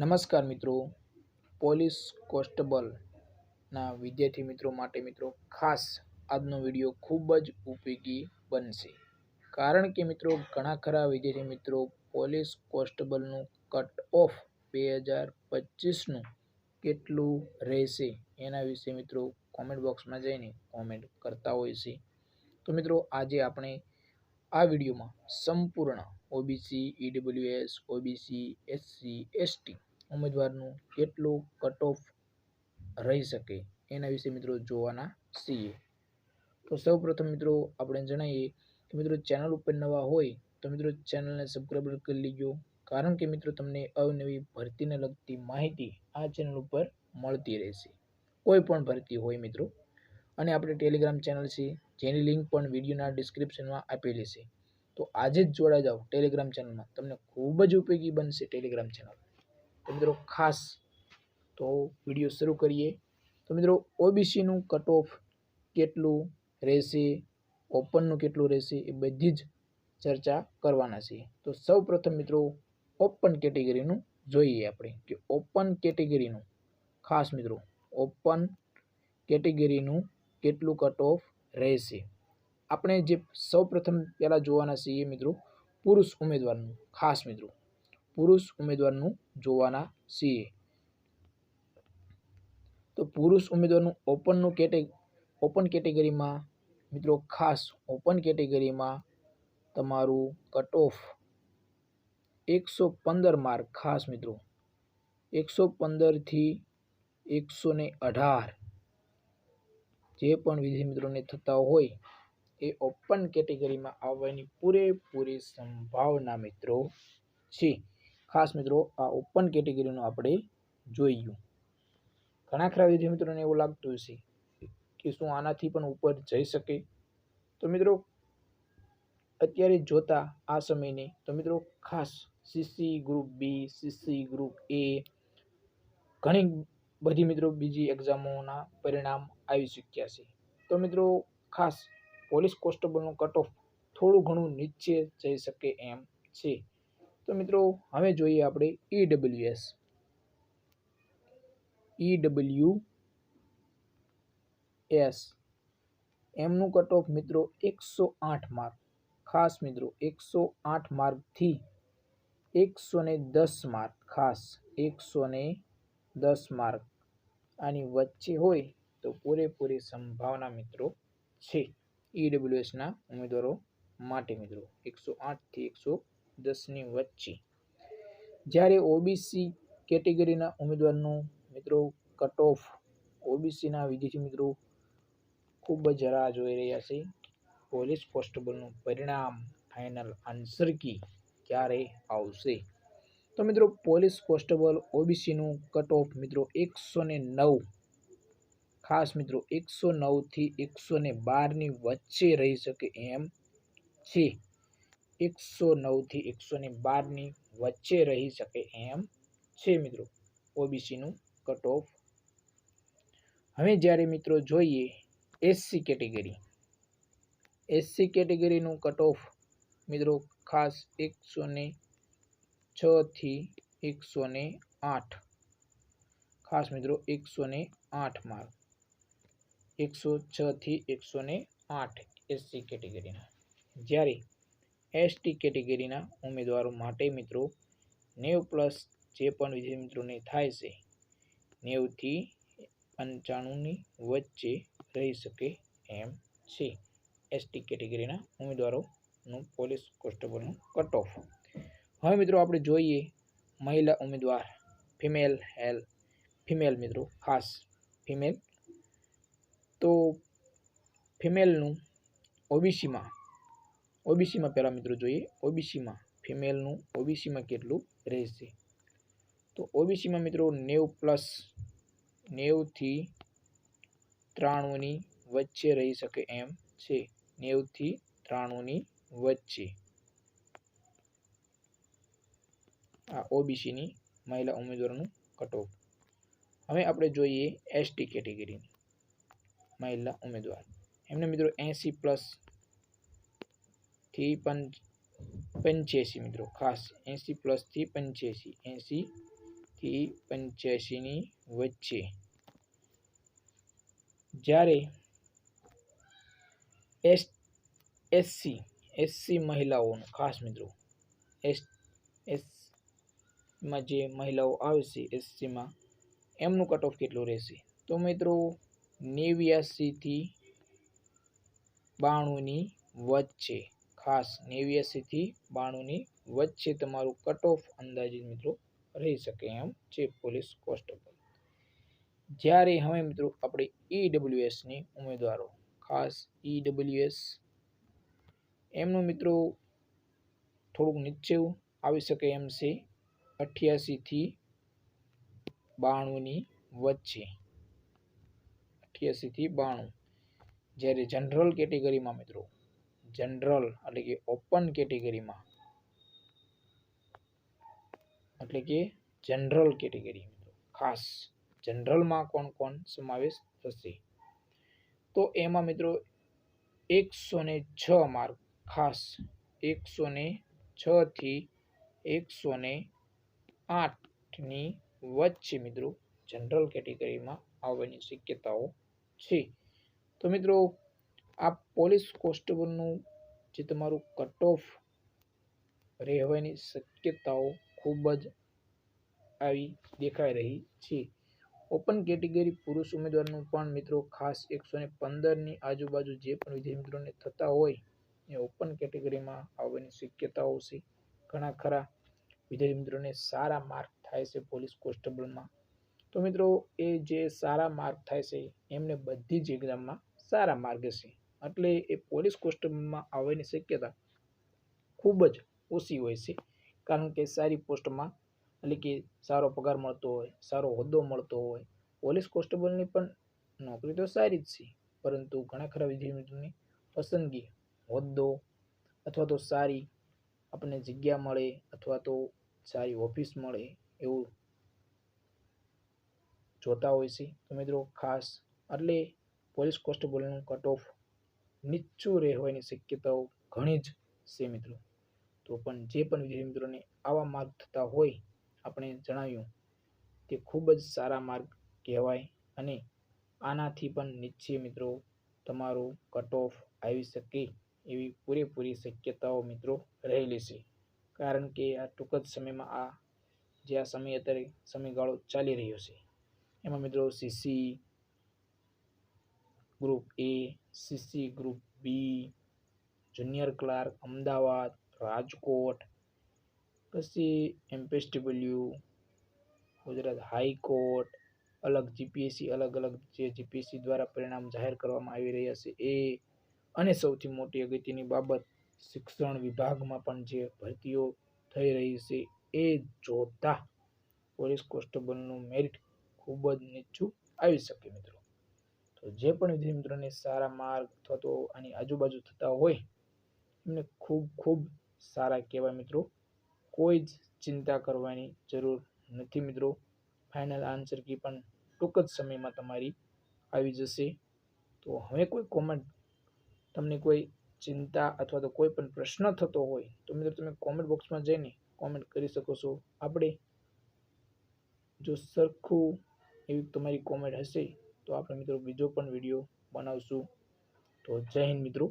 નમસ્કાર મિત્રો. પોલીસ કોન્સ્ટેબલના વિદ્યાર્થી મિત્રો માટે મિત્રો ખાસ આજનો વીડિયો ખૂબ જ ઉપયોગી બનશે. કારણ કે મિત્રો ઘણા ખરા વિદ્યાર્થી મિત્રો પોલીસ કોન્સ્ટેબલનું કટ ઓફ બે હજાર પચીસનું કેટલું રહેશે એના વિશે મિત્રો કોમેન્ટ બોક્સમાં જઈને કોમેન્ટ કરતા હોય છે. તો મિત્રો આજે આપણે આ વિડીયોમાં સંપૂર્ણ OBC, EWS, OBC, SC, ST ઉમેદવારનું કેટલું કટ ઓફ રહી શકે? એના વિશે મિત્રો જોવાના છીએ. તો સૌપ્રથમ મિત્રો આપણે જણાવીએ કે મિત્રો ચેનલ ઉપર નવા હોય તો મિત્રો ચેનલને સબસ્ક્રાઈબ કરી લીજો. કારણ કે મિત્રો તમને અવનવી ભરતીને લગતી માહિતી આ ચેનલ ઉપર મળતી રહેશે. કોઈ પણ ભરતી હોય મિત્રો. અને આપણે ટેલિગ્રામ ચેનલ છે, જેની લિંક પણ વિડીયોના ડિસ્ક્રિપ્શનમાં આપેલી છે. તો આજે જ જોડાઈ જાઓ ટેલિગ્રામ ચેનલમાં. તમને ખૂબ જ ઉપયોગી બનશે ટેલિગ્રામ ચેનલ. તો મિત્રો ખાસ તો વીડિયો શરૂ કરીએ. તો મિત્રો ઓબીસીનું કટ ઓફ કેટલું રહેશે? ઓપનનું કેટલું રહેશે? એ બધી જ ચર્ચા કરવાના છે તો સૌ પ્રથમ મિત્રો ઓપન કેટેગરીનું જોઈએ આપણે કે ઓપન કેટેગરીનું ખાસ મિત્રો ઓપન કેટેગરીનું કેટલું કટ ઓફ રહેશે? આપણે જે સૌ પ્રથમ પહેલાં જોવાના છીએ મિત્રો પુરુષ ઉમેદવારનું ખાસ મિત્રો પુરુષ ઉમેદવારનું જોવાના છીએ. તો પુરુષ ઉમેદવારનું ઓપનનું કેટે ઓપન કેટેગરીમાં મિત્રો ખાસ ઓપન કેટેગરીમાં તમારું કટ ઓફ એકસો પંદર માર્ક ખાસ મિત્રો. એકસો પંદરથી એકસો ને અઢાર જે પણ વિદ્યાર્થી મિત્રોને થતા હોય એ ઓપન કેટેગરીમાં આવવાની પૂરેપૂરી સંભાવના મિત્રો છે. ખાસ મિત્રો, આ ઓપન કેટેગરીનું આપણે જોયું ઘણા ખરા વિદ્યાર્થી મિત્રોને એવું લાગતું હશે કે શું આનાથી પણ ઉપર જઈ શકે. તો મિત્રો, અત્યારે જોતા આ સમયને, તો મિત્રો ખાસ CC group B CC group A ઘણી બધી મિત્રો બીજી એક્ઝામોના પરિણામ આવી ચૂક્યા છે. તો મિત્રો, ખાસ પોલીસ કોન્સ્ટેબલનું કટ ઓફ થોડું ઘણું નીચે જઈ શકે એમ છે. તો મિત્રો, હવે જોઈએ આપણે ઈડબ્લ્યુએસ ઈડબ્લ્યુ એસ એમનું કટ ઓફ મિત્રો એકસો આઠ માર્ક ખાસ મિત્રો, એકસો આઠ માર્કથી એકસો ને દસ માર્ક ખાસ એકસો ને દસ માર્ક આની વચ્ચે હોય તો પૂરેપૂરી સંભાવના મિત્રો છે. ઈડબ્લ્યુએસના ઉમેદવારો માટે મિત્રો, એકસો આઠથી એકસો દસની વચ્ચે. જ્યારે ઓબીસી કેટેગરીના ઉમેદવારનું મિત્રો કટ ઓફ ઓબીસીના વિદ્યાર્થી મિત્રો ખૂબ જ રાહ જોઈ રહ્યા છે. પોલીસ કોન્સ્ટેબલનું પરિણામ ફાઇનલ આન્સર કી ક્યારે આવશે? તો મિત્રો, પોલીસ કોન્સ્ટેબલ ઓબીસીનું કટ ઓફ મિત્રો એકસો ને નવ, ખાસ મિત્રો એકસો નવથી એકસો ને બારની વચ્ચે રહી શકે એમ છે. એકસો નવથી એકસો ને બારની વચ્ચે રહી શકે એમ છે મિત્રો ઓબીસીનું કટ ઓફ હવે જ્યારે મિત્રો જોઈએ એસસી કેટેગરી, એસસી કેટેગરીનું કટ ઓફ મિત્રો ખાસ એકસો ને છથી એકસો ને આઠ, ખાસ મિત્રો એકસો ને આઠ માર્ક, એકસો છથી એકસો ને આઠ એસસી કેટેગરીના. જ્યારે એસટી કેટેગરીના ઉમેદવારો માટે મિત્રો, નેવ પ્લસ જે પણ વિદ્યાર્થી મિત્રોને થાય છે, નેવથી પંચાણુંની વચ્ચે રહી શકે એમ છે. એસટી કેટેગરીના ઉમેદવારોનું પોલીસ કોન્સ્ટેબલનું કટ ઓફ હવે મિત્રો આપણે જોઈએ મહિલા ઉમેદવાર ફિમેલ હેલ ફિમેલ મિત્રો, ખાસ ફિમેલ તો ફિમેલનું ઓબીસીમાં ઓબીસીમાં પહેલાં મિત્રો જોઈએ. ઓબીસીમાં ફિમેલનું ઓબીસીમાં કેટલું રહેશે? તો ઓબીસીમાં મિત્રો નેવ પ્લસ નેવથી ત્રાણુંની વચ્ચે રહી શકે એમ છે. નેવથી ત્રાણુંની વચ્ચે. આ ઓબીસીની મહિલા ઉમેદવારોનું કટઓફ હવે આપણે જોઈએ એસટી કેટેગરીની મહિલા ઉમેદવાર. એમને મિત્રો એંસી પ્લસ થી પંચ પંચ્યાસી મિત્રો. ખાસ એંસી પ્લસથી પંચ્યાસી એંસી થી પંચ્યાસીની વચ્ચે. જ્યારે એસ, એસસી એસસી મહિલાઓનું, ખાસ મિત્રો, એસ, એસમાં જે મહિલાઓ આવશે એસસીમાં, એમનું કટ ઓફ કેટલું રહેશે? તો મિત્રો નેવ્યાસીથી બાણુંની વચ્ચે. ખાસ નેવ્યાસીથી બાણુંની વચ્ચે તમારું કટ ઓફ અંદાજિત મિત્રો રહી શકે એમ છે પોલીસ કોન્સ્ટેબલ જ્યારે હવે મિત્રો આપણે ઈડબ્લ્યુએસની ઉમેદવારો, ખાસ ઈડબ્લ્યુએસ એમનું મિત્રો થોડુંક નીચે આવી શકે એમ છે, અઠ્યાસીથી બાણુંની વચ્ચે. અઠ્યાસીથી બાણું. જ્યારે જનરલ કેટેગરીમાં મિત્રો જનરલ એટલે કે ઓપન કેટેગરીમાં એટલે કે જનરલ કેટેગરી ખાસ જનરલમાં કોણ કોણ સમાવેશ થશે? તો એમાં મિત્રો એકસો ને છ માર્ક ખાસ એકસો ને છથી એકસો ને આઠની વચ્ચે મિત્રો જનરલ કેટેગરીમાં આવવાની શક્યતાઓ છે. તો મિત્રો આ પોલીસ કોન્સ્ટેબલનું જે તમારું કટ ઓફ રહેવાની શક્યતાઓ ખૂબ જ આવી દેખાઈ રહી છે. ઓપન કેટેગરી પુરુષ ઉમેદવારનું પણ મિત્રો ખાસ એકસો ને પંદરની આજુબાજુ જે પણ વિદ્યાર્થી મિત્રોને થતા હોય, એ ઓપન કેટેગરીમાં આવવાની શક્યતાઓ છે. ઘણા ખરા વિદ્યાર્થી મિત્રોને સારા માર્ક થાય છે પોલીસ કોન્સ્ટેબલમાં. તો મિત્રો, એ જે સારા માર્ક થાય છે, એમને બધી જ એક્ઝામમાં સારા માર્ગ હશે. એટલે એ પોલીસ કોન્સ્ટેબલમાં આવવાની શક્યતા ખૂબ જ ઓછી હોય છે. કારણ કે સારી પોસ્ટમાં એટલે કે સારો પગાર મળતો હોય, સારો હોદ્દો મળતો હોય, પોલીસ કોન્સ્ટેબલની પણ નોકરી તો સારી જ છે. પરંતુ ઘણા ખરા વિદ્યાર્થીઓની પસંદગી હોદ્દો અથવા તો સારી આપણને જગ્યા મળે અથવા તો સારી ઓફિસ મળે એવું જોતા હોય છે. તો મિત્રો ખાસ એટલે પોલીસ કોન્સ્ટેબલનું કટ ઓફ નીચું રહેવાની શક્યતાઓ ઘણી જ છે મિત્રો. તો પણ જે પણ વિદ્યાર્થી મિત્રોને આવા માર્ગ થતા હોય, આપણે જણાવ્યું તે ખૂબ જ સારા માર્ગ કહેવાય અને આનાથી પણ નીચે મિત્રો તમારું કટ ઓફ આવી શકે એવી પૂરેપૂરી શક્યતાઓ મિત્રો રહેલી છે. કારણ કે આ ટૂંક જ સમયમાં આ જે આ સમય અત્યારે સમયગાળો ચાલી રહ્યો છે. એમાં મિત્રો CC group A CC group B junior clerk Ahmedabad Rajkot પછી એમપીએસડબલ્યુ ગુજરાત હાઈકોર્ટ અલગ જીપીએસસી અલગ અલગ જે જીપીએસસી દ્વારા પરિણામ જાહેર કરવામાં આવી રહ્યા છે એ અને સૌથી મોટી અગત્યની બાબત શિક્ષણ વિભાગમાં પણ જે ભરતીઓ થઈ રહી છે એ જોતા પોલીસ કોન્સ્ટેબલનું મેરિટ ખૂબ જ નીચું આવી શકે મિત્રો. તો જે પણ વિદ્યાર્થી મિત્રોને સારા માર્ક અથવા તો આની આજુબાજુ થતા હોય, એમને ખૂબ ખૂબ સારા કહેવાય મિત્રો. કોઈ જ ચિંતા કરવાની જરૂર નથી મિત્રો. ફાઇનલ આન્સર કી પણ ટૂંક જ સમયમાં તમારી આવી જશે. તો હવે કોઈ કોમેન્ટ તમને કોઈ ચિંતા અથવા તો કોઈ પણ પ્રશ્ન થતો હોય, તો મિત્રો તમે કોમેન્ટ બોક્સમાં જઈને કોમેન્ટ કરી શકો છો. આપણે જો સરખું એવી તમારી કોમેન્ટ હશે તો આપણે મિત્રો બીજો પણ વીડિયો બનાવશું. તો જય હિન્દ મિત્રો.